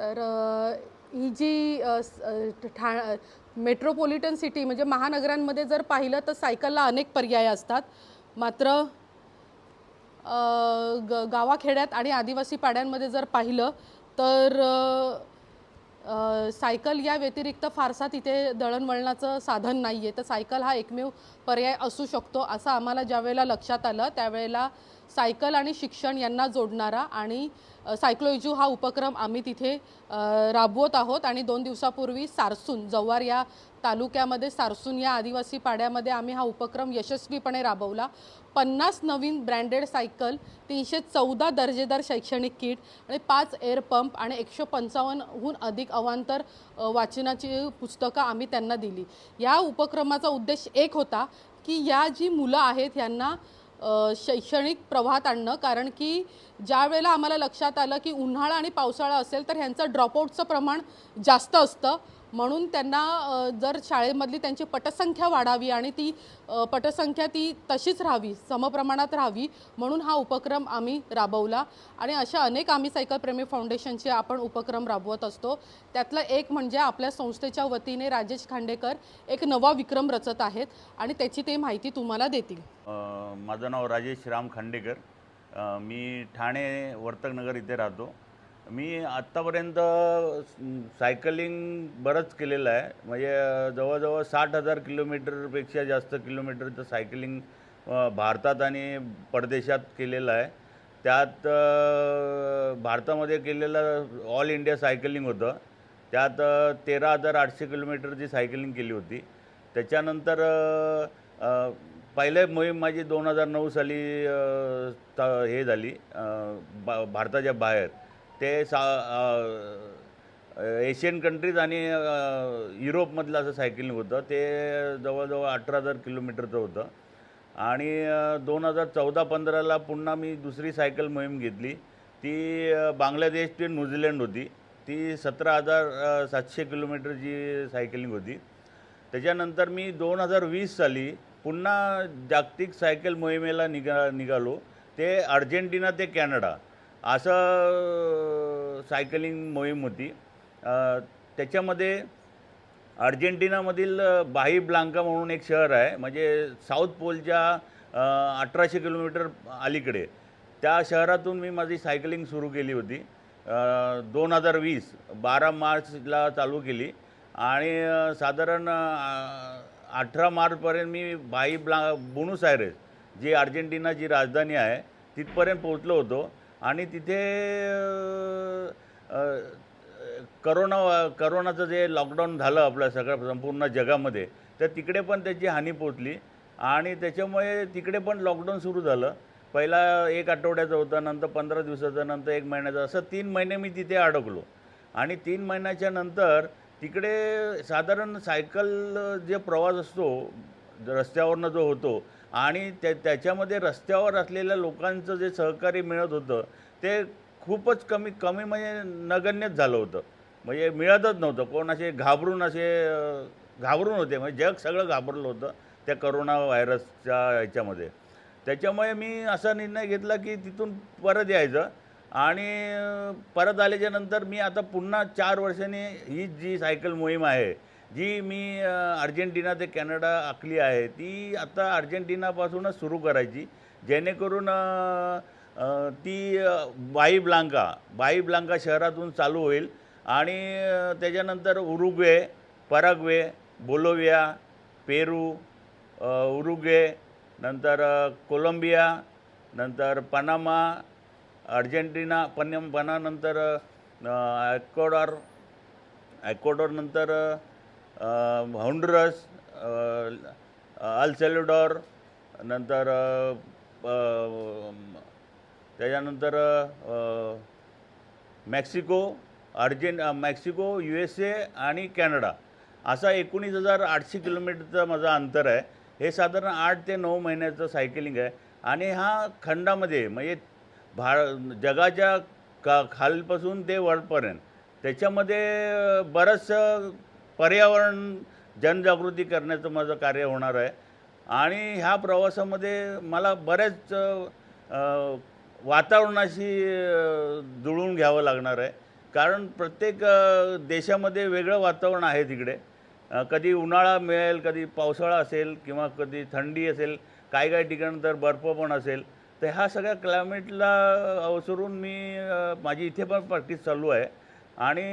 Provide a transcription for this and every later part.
तर ही जी ठा metropolitan city म्हणजे महानगरांमध्ये जर पाहिलं तर सायकलला अनेक पर्याय असतात. मात्र ग गावाखेड्यात आणि आदिवासी पाड्यांमध्ये जर पाहिलं तर सायकल या व्यतिरिक्त फारसा तिथे दळणवळणाचं साधन नाही आहे तर सायकल हा एकमेव पर्याय असू शकतो असं आम्हाला ज्यावेळेला लक्षात आलं त्यावेळेला सायकल आणि शिक्षण यांना जोडणारा आणि सायक्लोइजू हा उपक्रम आम्ही तिथे राबवत आहोत आणि दोन दिवसापूर्वी सारसून जव्हार या तालुक्यामध्ये सारसून या आदिवासी पाड्यामध्ये आम्ही हा उपक्रम यशस्वीपणे राबवला. पन्नास नवीन ब्रँडेड सायकल तीनशे चौदा दर्जेदार शैक्षणिक किट आणि पाच एअर पंप आणि एकशे पंचावन्नहून अधिक अवांतर वाचनाची पुस्तकं आम्ही त्यांना दिली. या उपक्रमाचा उद्देश एक होता की या जी मुलं आहेत यांना शैक्षणिक प्रवाहात आणणं. कारण की ज्या वेळेला आम्हाला लक्षात आलं की उन्हाळा आणि पावसाळा असेल तर ह्यांचं ड्रॉपआउटचं प्रमाण जास्त असतं. म्हणून त्यांना जर शाळेमधली त्यांची पटसंख्या वाढावी आणि ती पटसंख्या ती तशीच राहावी समप्रमाणात राहावी म्हणून हा उपक्रम आम्ही राबवला. आणि अशा अनेक आम्ही सायकलप्रेमी फाउंडेशनचे आपण उपक्रम राबवत असतो. त्यातलं एक म्हणजे आपल्या संस्थेच्या वतीने राजेश खांडेकर एक नवा विक्रम रचत आहेत आणि त्याची ते माहिती तुम्हाला देतील. माझं नाव राजेश राम खांडेकर. मी ठाणे वर्तकनगर इथे राहतो. मी आत्तापर्यंत सायकलिंग बरंच केलेलं आहे. म्हणजे जवळजवळ साठ हजार किलोमीटरपेक्षा जास्त किलोमीटरचं सायकलिंग भारतात आणि परदेशात केलेलं आहे. त्यात भारतामध्ये केलेलं ऑल इंडिया सायकलिंग होतं. त्यात तेरा हजार आठशे किलोमीटरची सायकलिंग केली होती. त्याच्यानंतर पहिले मोहीम माझी दोन हजार नऊ साली हे झाली बा भारताच्या बाहेर. ते सा एशियन कंट्रीज आणि युरोपमधलं असं सायकलिंग होतं ते जवळजवळ अठरा हजार किलोमीटरचं होतं. आणि दोन हजार चौदा पंधराला पुन्हा मी दुसरी सायकल मोहीम घेतली. ती बांगलादेश ते न्यूझीलंड होती. ती सतरा हजार सातशे किलोमीटरची सायकलिंग होती. त्याच्यानंतर मी दोन हजार वीस साली पुन्हा जागतिक सायकल मोहिमेला निघा निघालो. ते अर्जेंटिना ते कॅनडा. असं सायकलिंग मोहीम होती. त्याच्यामध्ये अर्जेंटिनामधील बाही ब्लांका म्हणून एक शहर आहे. म्हणजे साऊथ पोलच्या अठराशे किलोमीटर अलीकडे. त्या शहरातून मी माझी सायकलिंग सुरू केली होती. दोन हजार वीस बारा मार्चला चालू केली. आणि साधारण अठरा मार्चपर्यंत मी बाई ब्ला बुनूस आयरेस जी अर्जेंटिनाची राजधानी आहे तिथपर्यंत पोहोचलो होतो. आणि तिथे करोना करोनाचं जे लॉकडाऊन झालं आपलं सगळ्या संपूर्ण जगामध्ये तर तिकडे पण त्याची हानी पोचली. आणि त्याच्यामुळे तिकडे पण लॉकडाऊन सुरू झालं. पहिला एक आठवड्याचं होतं नंतर पंधरा दिवसाचं नंतर एक महिन्याचं. असं तीन महिने मी तिथे अडकलो. आणि तीन महिन्याच्या नंतर तिकडे साधारण सायकल जे प्रवास असतो रस्त्यावरनं जो होतो आणि त्या त्याच्यामध्ये रस्त्यावर असलेल्या लोकांचं जे सहकार्य मिळत होतं ते खूपच कमी कमी म्हणजे नगण्यच झालं होतं. म्हणजे मिळतच नव्हतं. कोण असे घाबरून असे घाबरून होते. म्हणजे जग सगळं घाबरलं होतं त्या करोना व्हायरसच्या ह्याच्यामध्ये त्याच्यामुळे मी असा निर्णय घेतला की तिथून परत यायचं. आणि परत आल्याच्यानंतर मी आता पुन्हा चार वर्षांनी ही जी सायकल मोहीम आहे जी मी अर्जेंटिना ते कॅनडा आखली आहे ती आता अर्जेंटिनापासूनच सुरू करायची. जेणेकरून ती बाई ब्लांका बाई ब्लांका शहरातून चालू होईल. आणि त्याच्यानंतर Uruguay Paraguay Bolivia Peru Uruguay नंतर कोलंबिया नंतर पनामा अर्जेंटिना पन्यम पनानंतर ॲक्वॉडॉर ॲक्वॉडॉरनंतर हॉन्डुरस अल सेल्युडॉर नंतर त्याच्यानंतर मेक्सिको अर्जेंट मेक्सिको यू एस ए आणि कॅनडा. असा एकोणीस हजार आठशे किलोमीटरचं माझं अंतर आहे. हे साधारण आठ ते नऊ महिन्याचं सायकलिंग आहे. आणि हा खंडामध्ये म्हणजे भा जगाच्या का खालपासून ते वरपर्यंत त्याच्यामध्ये बरंचसं पर्यावरण जनजागृती करण्याचं माझं कार्य होणार आहे. आणि ह्या प्रवासामध्ये मला बऱ्याच वातावरणाशी जुळून घ्यावं लागणार आहे. कारण प्रत्येक देशामध्ये वेगळं वातावरण आहे तिकडे. कधी उन्हाळा मिळेल कधी पावसाळा असेल किंवा कधी थंडी असेल काही काही ठिकाणी तर बर्फ पण असेल. तर ह्या सगळ्या क्लायमेटला अवसरून मी माझी इथे पण प्रॅक्टिस चालू आहे. आणि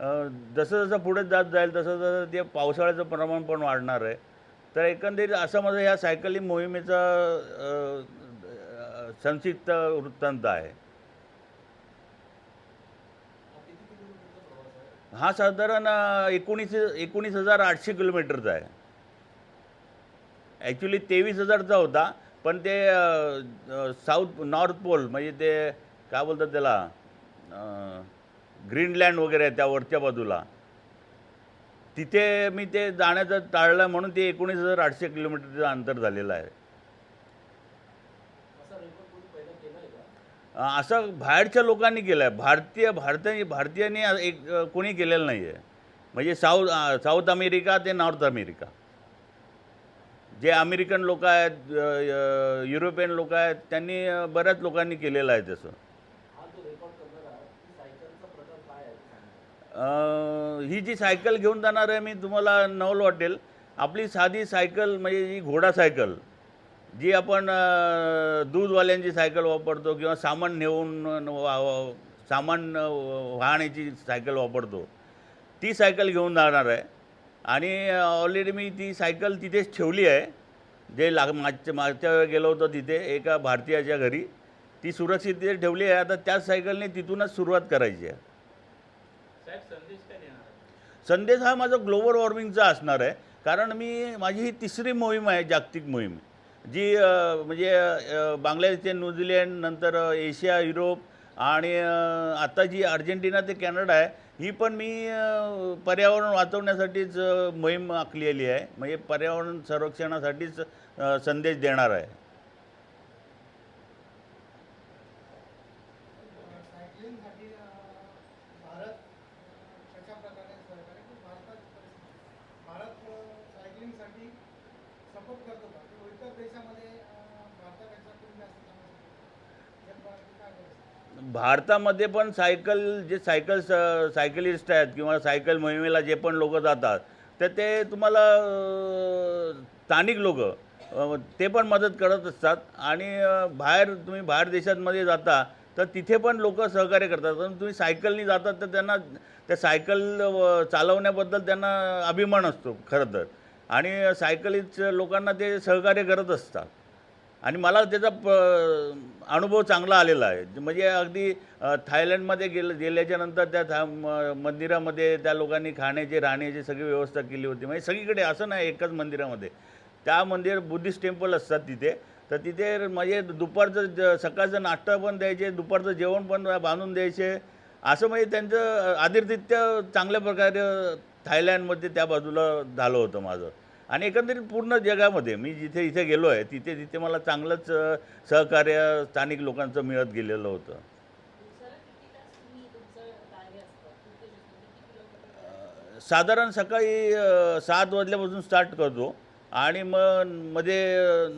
जसं जसं पुढे जात जाईल तसं जसं ते पावसाळ्याचं प्रमाण पण वाढणार आहे. तर एकंदरीत असं माझं ह्या सायकलिंग मोहिमेचा संक्षिप्त वृत्तांत आहे. हा साधारण एकोणीस एकोणीस हजार आठशे किलोमीटरचा आहे. ॲक्च्युली तेवीस हजारचा होता पण ते साऊथ नॉर्थ पोल म्हणजे ते काय बोलतात त्याला? ग्रीनलँड वगैरे आहे त्या वरच्या बाजूला. तिथे मी ते जाण्याचं टाळलं म्हणून ते एकोणीस हजार आठशे किलोमीटरचं अंतर झालेलं आहे. असं बाहेरच्या लोकांनी केलं आहे भारतीय भारतीय भारतीयांनी एक कोणी केलेलं नाही आहे म्हणजे साऊथ साऊथ अमेरिका ते नॉर्थ अमेरिका. जे अमेरिकन लोक आहेत युरोपियन लोक आहेत त्यांनी बऱ्याच लोकांनी केलेलं आहे तसं. ही जी सायकल घेऊन जाणार आहे मी तुम्हाला नवल वाटेल. आपली साधी सायकल म्हणजे जी घोडा सायकल जी आपण दूधवाल्यांची सायकल वापरतो किंवा सामान नेऊन वा- सामान वाहण्याची सायकल वापरतो ती सायकल घेऊन जाणार आहे. आणि ऑलरेडी मी ती सायकल तिथेच ठेवली आहे. जे लाग मागच्या मागच्या वेळी गेलो होतो तिथे एका भारतीयाच्या घरी. ती सुरक्षित तिथे ठेवली आहे. आता त्याच सायकलने तिथूनच सुरुवात करायची आहे. संदेश हा माझा ग्लोबल वॉर्मिंगचा असणार आहे. कारण मी माझी ही तिसरी मोहीम आहे जागतिक मोहीम. जी म्हणजे बांगलादेश ते न्यूझीलंड नंतर एशिया युरोप आणि आता जी अर्जेंटिना ते कॅनडा आहे ही पण मी पर्यावरण वाचवण्यासाठीच मोहीम आखलेली आहे. म्हणजे पर्यावरण संरक्षणासाठीच संदेश देणार आहे सायकलिंगसाठी भारत कशा प्रकारे सहकार्य की भारतात भारत सायकलिंगसाठी सपोर्ट करतो का किंवा इतर देशामध्ये अं, भारतापेक्षा खूप जास्त चांगलं जगभरात काय करतो भारतामध्ये पण सायकल जे सायकल स- सायकलिस्ट आहेत किंवा सायकल मोहिमेला जे पण लोक जातात तर ते तुम्हाला स्थानिक लोक ते पण मदत करत असतात. आणि बाहेर तुम्ही बाहेर देशांमध्ये जाता तर तिथे पण लोक सहकार्य करतात. पण तुम्ही सायकलनी जातात तर त्यांना त्या सायकल चालवण्याबद्दल त्यांना अभिमान असतो खरं तर. आणि सायकलीच लोकांना ते सहकार्य करत असतात. आणि मला त्याचा प अनुभव चांगला आलेला आहे. म्हणजे अगदी थायलंडमध्ये गेलं गेल्याच्यानंतर त्या था म- मंदिरामध्ये त्या लोकांनी खाण्याची राहण्याची सगळी व्यवस्था केली होती. म्हणजे सगळीकडे असं नाही एकाच मंदिरामध्ये. त्या मंदिर बुद्धिस्ट टेम्पल असतात तिथे. तर तिथे म्हणजे दुपारचं ज सकाळचं नाश्ता पण द्यायचे दुपारचं जेवण पण बांधून द्यायचे. असं म्हणजे त्यांचं आदिरतित्य चांगल्या प्रकारे थायलंडमध्ये त्या बाजूला झालं होतं माझं. आणि एकंदरीत पूर्ण जगामध्ये मी जिथे इथे गेलो आहे तिथे तिथे मला चांगलंच सहकार्य स्थानिक लोकांचं मिळत गेलेलं होतं. साधारण सकाळी सात वाजल्यापासून स्टार्ट करतो आणि मग मध्ये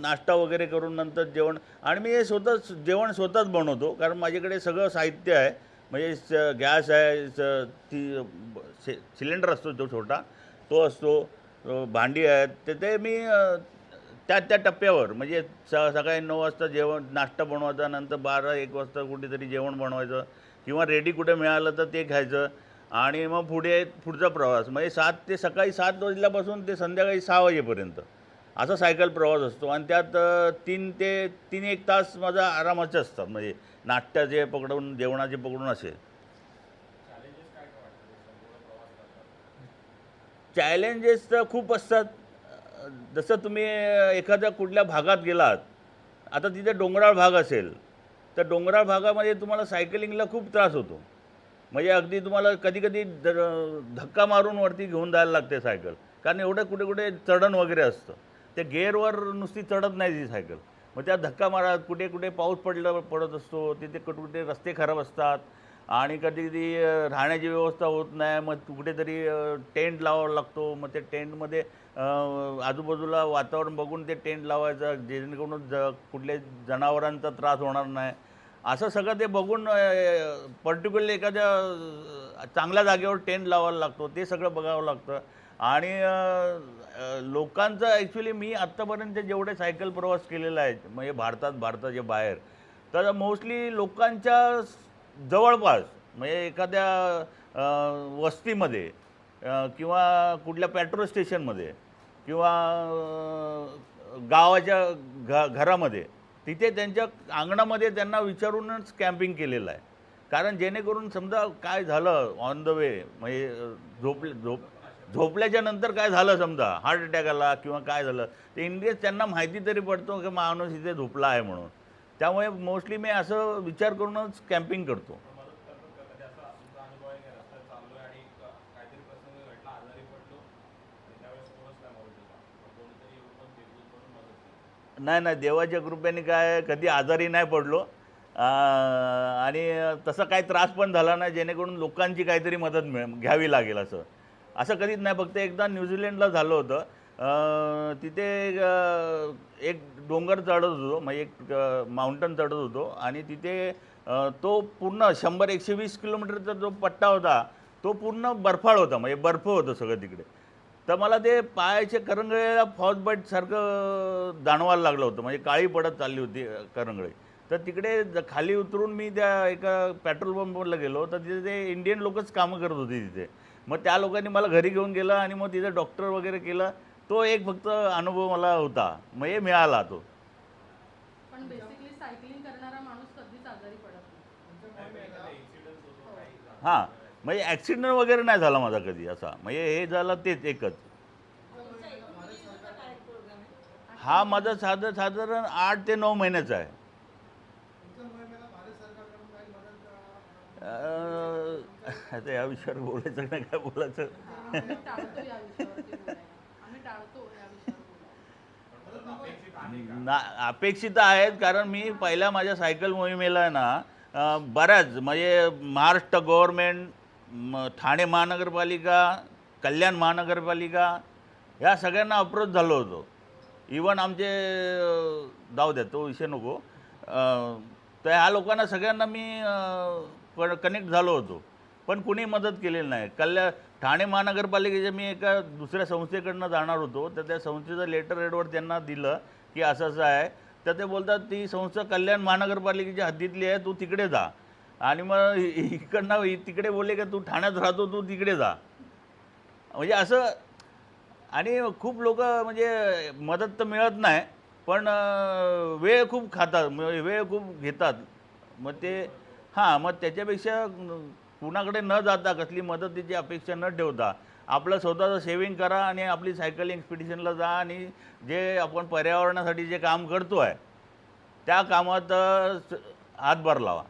नाश्ता वगैरे करून नंतर जेवण आणि मी हे स्वतःच जेवण स्वतःच बनवतो कारण माझ्याकडे सगळं साहित्य आहे. म्हणजे स गॅस आहे स ती सिलेंडर असतो जो छोटा तो असतो. भांडी आहेत तर ते मी त्या त्या टप्प्यावर म्हणजे स सकाळी नऊ वाजता जेवण नाश्ता बनवायचा नंतर बारा एक वाजता कुठेतरी जेवण बनवायचं किंवा रेडी कुठे मिळालं तर ते खायचं. आणि मग पुढे पुढचा प्रवास म्हणजे सात ते सकाळी सात वाजल्यापासून ते संध्याकाळी सहा वाजेपर्यंत. असा सायकल प्रवास असतो. आणि त्यात तीन ते तीन एक तास माझा आरामाचे असतात. म्हणजे नाट्याचे पकडून जेवणाचे पकडून असे चॅलेंजेस तर खूप असतात. जसं तुम्ही एखाद्या कुठल्या भागात गेलात आता तिथे डोंगराळ भाग असेल तर डोंगराळ भागामध्ये तुम्हाला सायकलिंगला खूप त्रास होतो. म्हणजे अगदी तुम्हाला कधी कधी धक्का मारून वरती घेऊन जायला लागते सायकल कारण एवढं कुठे कुठे चढण वगैरे असतं. ते गेअरवर नुसती चढत नाही ती सायकल मग त्या धक्का मारा कुठे कुठे पाऊस पडलं पडत असतो तिथे कुठे कुठे रस्ते खराब असतात आणि कधी कधी राहण्याची व्यवस्था होत नाही. मग कुठेतरी टेंट लावावा लागतो. मग ते टेंटमध्ये आजूबाजूला वातावरण बघून ते टेंट लावायचं जेणेकरून ज कुठल्या जनावरांचा त्रास होणार नाही. असं सगळं ते बघून पर्टिक्युलरली एखाद्या चांगल्या जागेवर टेंट लावायला लागतो. ते सगळं बघावं लागतं. आणि लोकांचं ॲक्च्युली मी आत्तापर्यंत जेवढे सायकल प्रवास केलेला आहे म्हणजे भारतात भारताच्या बाहेर तर मोस्टली लोकांच्या जवळपास म्हणजे एखाद्या वस्तीमध्ये किंवा कुठल्या पेट्रोल स्टेशनमध्ये किंवा गावाच्या घ घरामध्ये तिथे त्यांच्या अंगणामध्ये त्यांना विचारूनच कॅम्पिंग केलेलं आहे. कारण जेणेकरून समजा काय झालं ऑन द वे म्हणजे झोपले झोप झोपल्याच्या नंतर काय झालं समजा हार्ट अटॅक आला किंवा काय झालं ते इंडियस त्यांना माहिती तरी पडतो की माणूस इथे झोपला आहे म्हणून. त्यामुळे मोस्टली मी असं विचार करूनच कॅम्पिंग करतो. नाही नाही देवाच्या कृपेने काय कधी आजारी नाही पडलो. आणि तसा काही त्रास पण झाला नाही जेणेकरून लोकांची काहीतरी मदत मिळ घ्यावी लागेल असं. असं कधीच नाही फक्त एकदा न्यूझीलंडला झालं होतं. तिथे एक डोंगर चढत होतो. म्हणजे एक माउंटन चढत होतो. आणि तिथे तो पूर्ण शंभर एकशे वीस किलोमीटरचा जो पट्टा होता तो पूर्ण बर्फाळ होता. म्हणजे बर्फ होतं सगळं तिकडे. तर मला ते पायाचे करंगळेला फॉजबाईटसारखं जाणवायला लागलं होतं. म्हणजे काळी पडत चालली होती करंगळे करंगळी. तर तिकडे ज- खाली उतरून मी त्या एका पेट्रोल पंपवरला गेलो. तर तिथे ते इंडियन लोकच कामं करत होती तिथे. मग त्या लोकांनी मला घरी घेऊन गेलं आणि मग तिथे डॉक्टर वगैरे केलं. तो एक फक्त अनुभव मला होता. हे मिळाला तो. पण बेसिकली सायकलिंग करणारा माणूस कधीच आजारी पडत नाही. हां. म्हणजे ॲक्सिडेंट वगैरे नाही झाला माझा कधी असा. म्हणजे हे झालं तेच एकच. हा माझा साधारण साधारण आठ ते नऊ महिन्याचा आहे. आता या विषयावर बोलायचं नाही काय बोलायचं आम्ही टाळतो या विषयावरती बोलायला आम्ही टाळतो या विषयावर बोलायला ना अपेक्षित आहेत कारण मी पहिल्या माझ्या सायकल मोहिमेला ना बऱ्याच म्हणजे महाराष्ट्र गव्हर्मेंट ठाणे महानगरपालिका कल्याण महानगरपालिका ह्या सगळ्यांना अप्रोच झालो होतो. इवन आमचे जाऊ द्या तो विषय नको. तर ह्या लोकांना सगळ्यांना मी कनेक्ट झालो होतो. पण कुणी मदत केलेली नाही. कल्या ठाणे महानगरपालिकेच्या मी एका दुसऱ्या संस्थेकडनं जाणार होतो तर त्या संस्थेचं लेटर रेडवर त्यांना दिलं की असं असं आहे. तर ते बोलतात ती संस्था कल्याण महानगरपालिकेच्या हद्दीतली आहे तू तिकडे जा. आणि मग इकडनं तिकडे बोलले का तू ठाण्यात राहतो तू तिकडे जा. म्हणजे असं आणि खूप लोक म्हणजे मदत तर मिळत नाही पण वेळ खूप खातात म्हणजे वेळ खूप घेतात. मग ते हां मग त्याच्यापेक्षा कुणाकडे न जाता कसली मदतीची अपेक्षा न ठेवता आपलं स्वतःचं सेविंग करा आणि आपली सायकल एक्सपिडिशनला जा आणि जे आपण पर्यावरणासाठी जे काम करतो आहे त्या कामात हातभार लावा.